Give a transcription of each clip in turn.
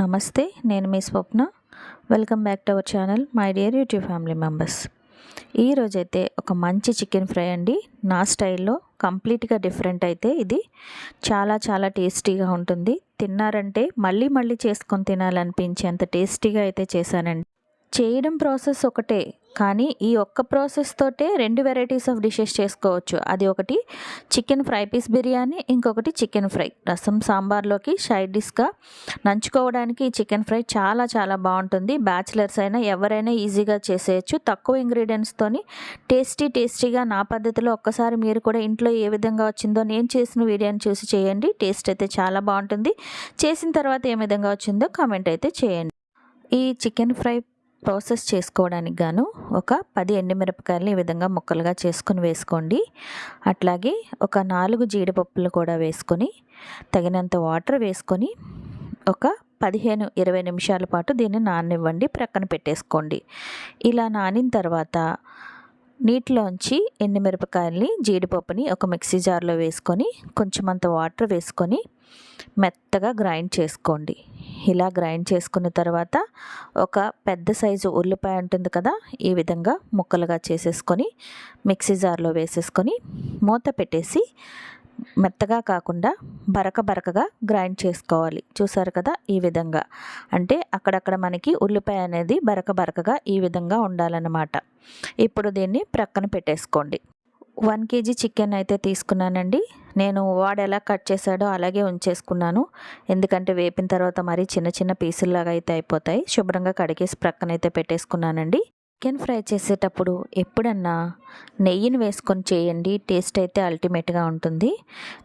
నమస్తే నేను మీ Swapna. Welcome back to our channel my dear YouTube family members. ఈరోజైతే ఒక మంచి చికెన్ ఫ్రై అండి. నా స్టైల్లో కంప్లీట్గా డిఫరెంట్ అయితే ఇది. చాలా చాలా టేస్టీగా ఉంటుంది. తిన్నారంటే మళ్ళీ మళ్ళీ చేసుకొని తినాలనిపించేంత టేస్టీగా అయితే చేశానండి. చేయడం ప్రాసెస్ ఒకటే. కానీ ఈ ఒక్క ప్రాసెస్ తోటే రెండు వెరైటీస్ ఆఫ్ డిషెస్ చేసుకోవచ్చు. అది ఒకటి చికెన్ ఫ్రై పీస్ బిర్యానీ ఇంకొకటి చికెన్ ఫ్రై. రసం సాంబార్లోకి సైడ్ డిష్గా నంచుకోవడానికి ఈ చికెన్ ఫ్రై చాలా చాలా బాగుంటుంది. బ్యాచిలర్స్ అయినా ఎవరైనా ఈజీగా చేసేయచ్చు. తక్కువ ఇంగ్రీడియంట్స్తోని టేస్టీ టేస్టీగా నా పద్ధతిలో ఒక్కసారి మీరు కూడా ఇంట్లో ఏ విధంగా వచ్చిందో నేను చేసిన వీడియోని చూసి చేయండి. టేస్ట్ అయితే చాలా బాగుంటుంది. చేసిన తర్వాత ఏ విధంగా వచ్చిందో కామెంట్ అయితే చేయండి. ఈ చికెన్ ఫ్రై ప్రాసెస్ చేసుకోవడానికి గాను ఒక పది ఎండుమిరపకాయలను ఈ విధంగా ముక్కలుగా చేసుకొని వేసుకోండి. అట్లాగే ఒక నాలుగు జీడిపప్పులు కూడా వేసుకొని తగినంత వాటర్ వేసుకొని ఒక పదిహేను ఇరవై నిమిషాల పాటు దీన్ని నాననివ్వండి ప్రక్కన పెట్టేసుకోండి. ఇలా నానిన తర్వాత నీటిలోంచి ఎండుమిరపకాయల్ని జీడిపప్పుని ఒక మిక్సీ జార్లో వేసుకొని కొంచెం అంత వాటర్ వేసుకొని మెత్తగా గ్రైండ్ చేసుకోండి. ఇలా గ్రైండ్ చేసుకున్న తర్వాత ఒక పెద్ద సైజు ఉల్లిపాయ ఉంటుంది కదా ఈ విధంగా ముక్కలుగా చేసేసుకొని మిక్సీ జార్లో వేసేసుకొని మూత పెట్టేసి మెత్తగా కాకుండా బరక బరకగా గ్రైండ్ చేసుకోవాలి. చూసారు కదా ఈ విధంగా. అంటే అక్కడక్కడ మనకి ఉల్లిపాయ అనేది బరక బరకగా ఈ విధంగా ఉండాలన్నమాట. ఇప్పుడు దీన్ని ప్రక్కన పెట్టేసుకోండి. వన్ కేజీ చికెన్ అయితే తీసుకున్నానండి. నేను వాడు ఎలా కట్ చేశాడో అలాగే ఉంచేసుకున్నాను. ఎందుకంటే వేపిన తర్వాత మరీ చిన్న చిన్న పీసుల్లాగా అయితే అయిపోతాయి. శుభ్రంగా కడిగేసి ప్రక్కనైతే పెట్టేసుకున్నానండి. చికెన్ ఫ్రై చేసేటప్పుడు ఎప్పుడన్నా నెయ్యిని వేసుకొని చేయండి టేస్ట్ అయితే అల్టిమేట్గా ఉంటుంది.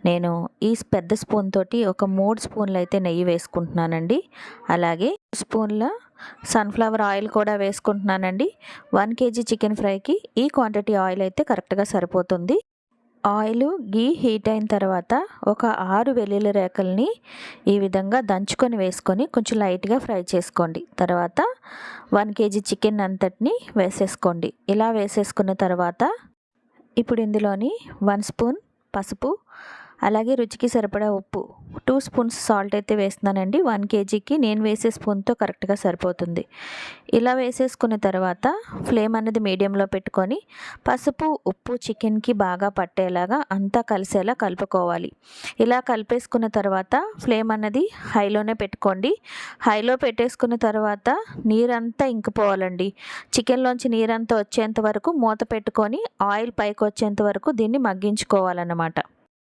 నేను ఈ పెద్ద స్పూన్ తోటి ఒక మూడు స్పూన్లు అయితే నెయ్యి వేసుకుంటున్నానండి. అలాగే స్పూన్ల సన్ఫ్లవర్ ఆయిల్ కూడా వేసుకుంటున్నానండి. వన్ కేజీ చికెన్ ఫ్రైకి ఈ క్వాంటిటీ ఆయిల్ అయితే కరెక్ట్గా సరిపోతుంది. ఆయిల్ గీ హీట్ అయిన తర్వాత ఒక ఆరు వెల్లుల్లి రేకల్ని ఈ విధంగా దంచుకొని వేసుకొని కొంచెం లైట్గా ఫ్రై చేసుకోండి. తర్వాత వన్ కేజీ చికెన్ అంతటిని వేసేసుకోండి. ఇలా వేసేసుకున్న తర్వాత ఇప్పుడు ఇందులోని వన్ స్పూన్ పసుపు అలాగే రుచికి సరిపడా ఉప్పు టూ స్పూన్స్ సాల్ట్ అయితే వేస్తున్నానండి. వన్ కేజీకి నేను వేసే స్పూన్తో కరెక్ట్గా సరిపోతుంది. ఇలా వేసేసుకున్న తర్వాత ఫ్లేమ్ అనేది మీడియంలో పెట్టుకొని పసుపు ఉప్పు చికెన్కి బాగా పట్టేలాగా అంతా కలిసేలా కలుపుకోవాలి. ఇలా కలిపేసుకున్న తర్వాత ఫ్లేమ్ అన్నది హైలోనే పెట్టుకోండి. హైలో పెట్టేసుకున్న తర్వాత నీరంతా ఇంకిపోవాలండి. చికెన్లోంచి నీరంతా వచ్చేంత వరకు మూత పెట్టుకొని ఆయిల్ పైకి వచ్చేంత వరకు దీన్ని మగ్గించుకోవాలన్నమాట.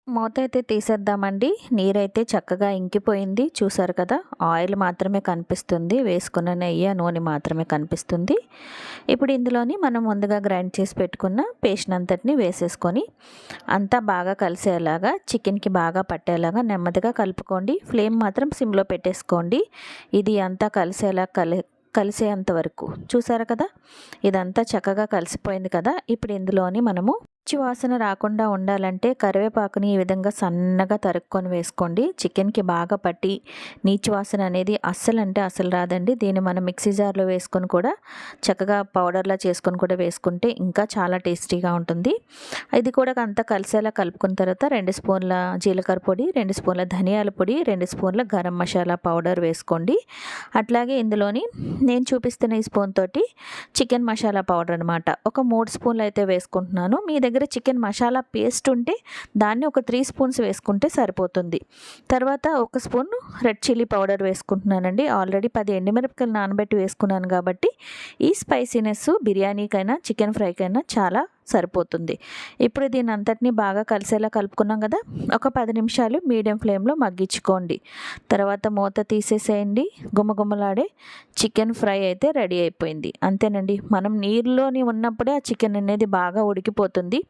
మూత అయితే తీసేద్దామండి. నీరైతే చక్కగా ఇంకిపోయింది. చూసారు కదా ఆయిల్ మాత్రమే కనిపిస్తుంది. వేసుకున్న నెయ్యి నూనె మాత్రమే కనిపిస్తుంది. ఇప్పుడు ఇందులోని మనం ముందుగా గ్రైండ్ చేసి పెట్టుకున్న పేస్ట్ అంతటిని వేసేసుకొని అంతా బాగా కలిసేలాగా చికెన్కి బాగా పట్టేలాగా నెమ్మదిగా కలుపుకోండి. ఫ్లేమ్ మాత్రం సిమ్లో పెట్టేసుకోండి. ఇది అంతా కలిసేలా కలి కలిసేంత వరకు. చూసారు కదా ఇదంతా చక్కగా కలిసిపోయింది కదా. ఇప్పుడు ఇందులోని మనము పిచ్చి వాసన రాకుండా ఉండాలంటే కరివేపాకుని ఈ విధంగా సన్నగా తరుక్కొని వేసుకోండి. చికెన్కి బాగా పట్టి నీచు వాసన అనేది అస్సలు అంటే అస్సలు రాదండి. దీన్ని మనం మిక్సీ జార్లో వేసుకొని కూడా చక్కగా పౌడర్లా చేసుకొని కూడా వేసుకుంటే ఇంకా చాలా టేస్టీగా ఉంటుంది. ఇది కూడా అంతా కలిసేలా కలుపుకున్న తర్వాత రెండు స్పూన్ల జీలకర్ర పొడి రెండు స్పూన్ల ధనియాల పొడి రెండు స్పూన్ల గరం మసాలా పౌడర్ వేసుకోండి. అట్లాగే ఇందులోని నేను చూపిస్తున్న ఈ స్పూన్ తోటి చికెన్ మసాలా పౌడర్ అనమాట ఒక మూడు స్పూన్లు అయితే వేసుకుంటున్నాను. మీ దగ్గర దగ్గర చికెన్ మసాలా పేస్ట్ ఉంటే దాన్ని ఒక త్రీ స్పూన్స్ వేసుకుంటే సరిపోతుంది. తర్వాత ఒక స్పూన్ రెడ్ చిల్లీ పౌడర్ వేసుకుంటున్నానండి. ఆల్రెడీ పది ఎండుమిరపకాయలు నానబెట్టి వేసుకున్నాను కాబట్టి ఈ స్పైసీనెస్ బిర్యానీకైనా చికెన్ ఫ్రైకైనా చాలా సరిపోతుంది. ఇప్పుడు దీని అంతటిని బాగా కలిసేలా కలుపుకున్నాం కదా? ఒక పది నిమిషాలు మీడియం ఫ్లేమ్లో మగ్గించుకోండి. తర్వాత మూత తీసేసేయండి. గుమగుమలాడే చికెన్ ఫ్రై అయితే రెడీ అయిపోయింది. అంతేనండి. మనం నీరులోని ఉన్నప్పుడే ఆ చికెన్ అనేది బాగా ఉడికిపోతుంది.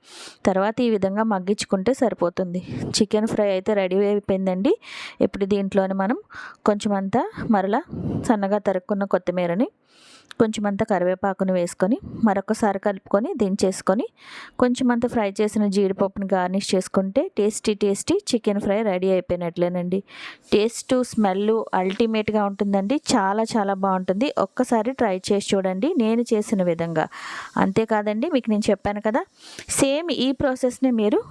తర్వాత ఈ విధంగా మగ్గించుకుంటే సరిపోతుంది. చికెన్ ఫ్రై అయితే రెడీ అయిపోయిందండి. ఇప్పుడు దీంట్లోని మనం కొంచెం అంతా మరలా సన్నగా తరుక్కున్న కొత్తిమీరని కొంచెం అంత కరివేపాకును వేసుకొని మరొకసారి కలుపుకొని దించేసుకొని కొంచెం అంత ఫ్రై చేసిన జీడిపప్పుని గార్నిష్ చేసుకుంటే tasty tasty chicken fry ready అయిపోయినట్లేనండి. Taste smell అల్టిమేట్గా ఉంటుందండి. చాలా చాలా బాగుంటుంది. ఒక్కసారి ట్రై చేసి చూడండి. నేను చేసిన విధంగా. అంతేకాదండి మీకు నేను చెప్పాను కదా సేమ్ ఈ ప్రాసెస్ని మీరు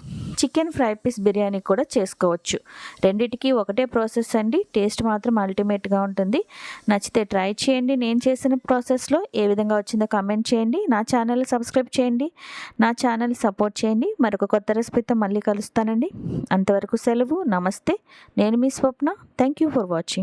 చికెన్ ఫ్రై పీస్ బిర్యానీ కూడా చేసుకోవచ్చు. రెండిటికి ఒకటే ప్రాసెస్ అండి. టేస్ట్ మాత్రం అల్టిమేట్గా ఉంటుంది. నచ్చితే ట్రై చేయండి. నేను చేసిన ప్రాసెస్లో ఏ విధంగా వచ్చిందో కమెంట్ చేయండి. నా ఛానల్ సబ్స్క్రైబ్ చేయండి. నా ఛానల్ సపోర్ట్ చేయండి. మరొక కొత్త రెసిపీతో మళ్ళీ కలుస్తానండి. అంతవరకు సెలవు. నమస్తే. నేను మీ Swapna. Thank you for watching